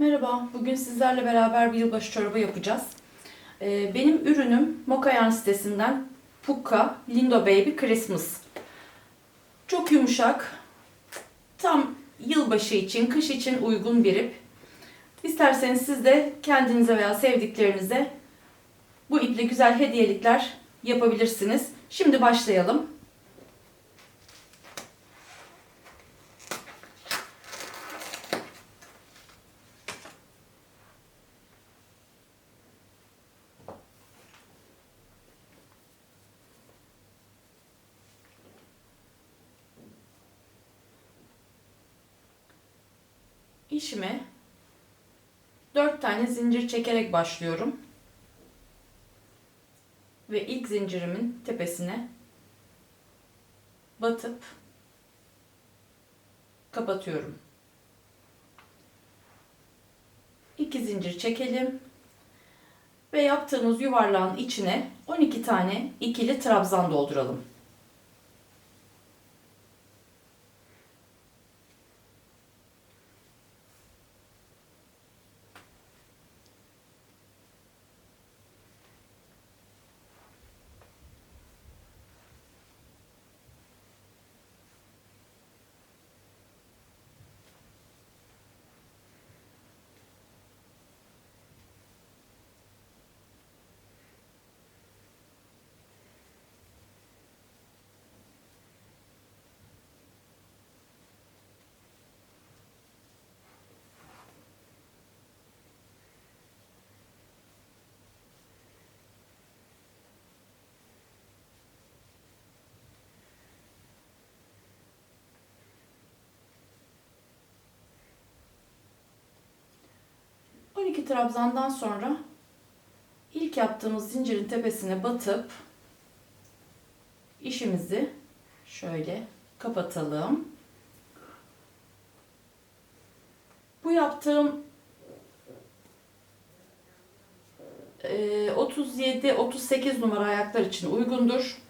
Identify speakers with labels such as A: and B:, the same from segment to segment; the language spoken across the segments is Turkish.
A: Merhaba, bugün sizlerle beraber bir yılbaşı çorabı yapacağız. Ee, Benim ürünüm Moka Yarn sitesinden Pukka Lindo Baby Christmas. Çok yumuşak, tam yılbaşı için, kış için uygun bir ip. İsterseniz siz de kendinize veya sevdiklerinize bu iple güzel hediyelikler yapabilirsiniz. Şimdi başlayalım. İşime 4 tane zincir çekerek başlıyorum. Ve ilk zincirimin tepesine batıp kapatıyorum. 2 zincir çekelim ve yaptığımız yuvarlağın içine 12 tane ikili trabzan dolduralım. İki trabzandan sonra ilk yaptığımız zincirin tepesine batıp işimizi şöyle kapatalım. Bu yaptığım e, 37-38 numara ayaklar için uygundur.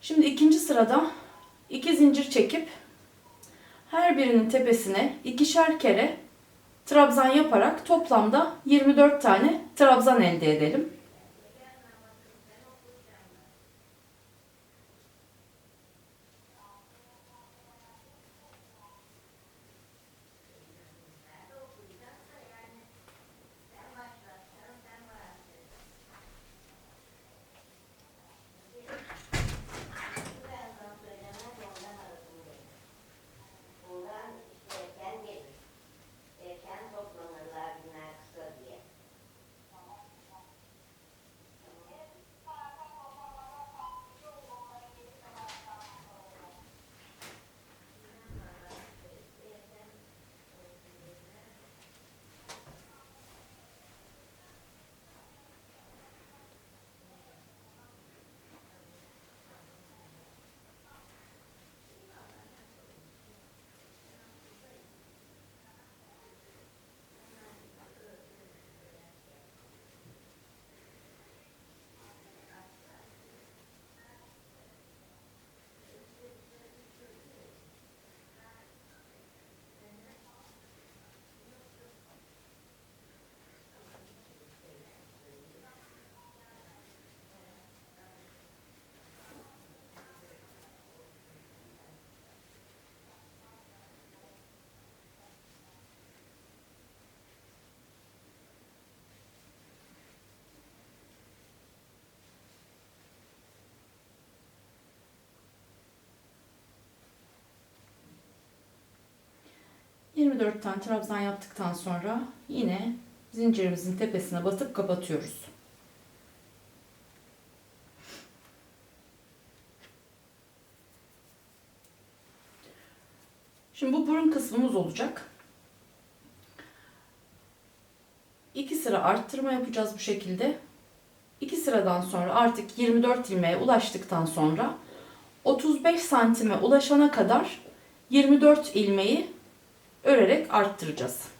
A: Şimdi ikinci sırada iki zincir çekip her birinin tepesine ikişer kere trabzan yaparak toplamda 24 tane trabzan elde edelim. ...24 tane trabzan yaptıktan sonra yine zincirimizin tepesine batıp kapatıyoruz. Şimdi bu burun kısmımız olacak. İki sıra arttırma yapacağız bu şekilde. İki sıradan sonra artık 24 ilmeğe ulaştıktan sonra 35 santime ulaşana kadar 24 ilmeği örerek arttıracağız.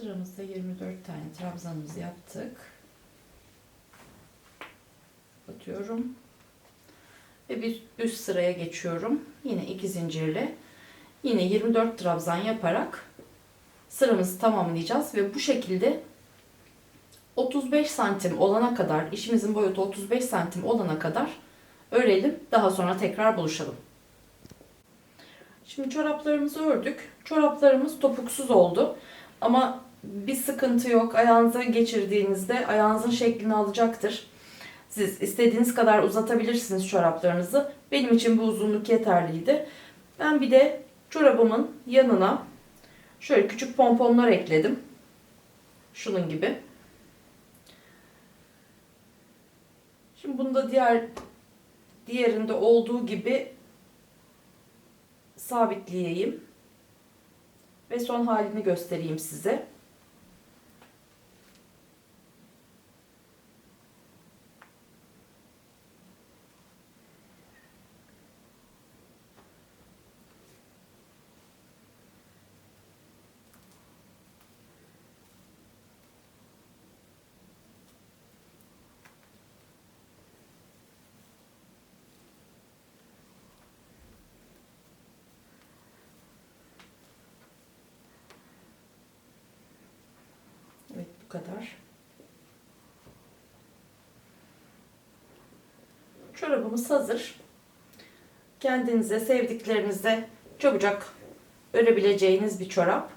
A: Sıramızda 24 tane trabzanımızı yaptık. Atıyorum. Ve bir üst sıraya geçiyorum. Yine iki zincirle. Yine 24 trabzan yaparak sıramızı tamamlayacağız ve bu şekilde 35 santim olana kadar, işimizin boyutu 35 santim olana kadar örelim. Daha sonra tekrar buluşalım. Şimdi çoraplarımızı ördük. Çoraplarımız topuksuz oldu. Ama bir sıkıntı yok. Ayağınıza geçirdiğinizde ayağınızın şeklini alacaktır. Siz istediğiniz kadar uzatabilirsiniz çoraplarınızı. Benim için bu uzunluk yeterliydi. Ben bir de çorabımın yanına şöyle küçük pomponlar ekledim. Şunun gibi. Şimdi bunu da diğer diğerinde olduğu gibi sabitleyeyim. Ve son halini göstereyim size. Kadar. Çorabımız hazır. Kendinize, sevdiklerinize çabucak örebileceğiniz bir çorap.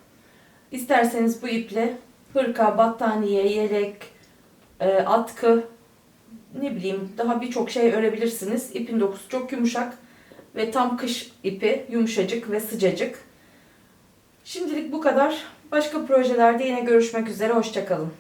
A: İsterseniz bu iple hırka, battaniye, yelek, e, atkı, ne bileyim daha birçok şey örebilirsiniz. İpin dokusu çok yumuşak ve tam kış ipi yumuşacık ve sıcacık. Şimdilik bu kadar. Başka projelerde yine görüşmek üzere. Hoşçakalın.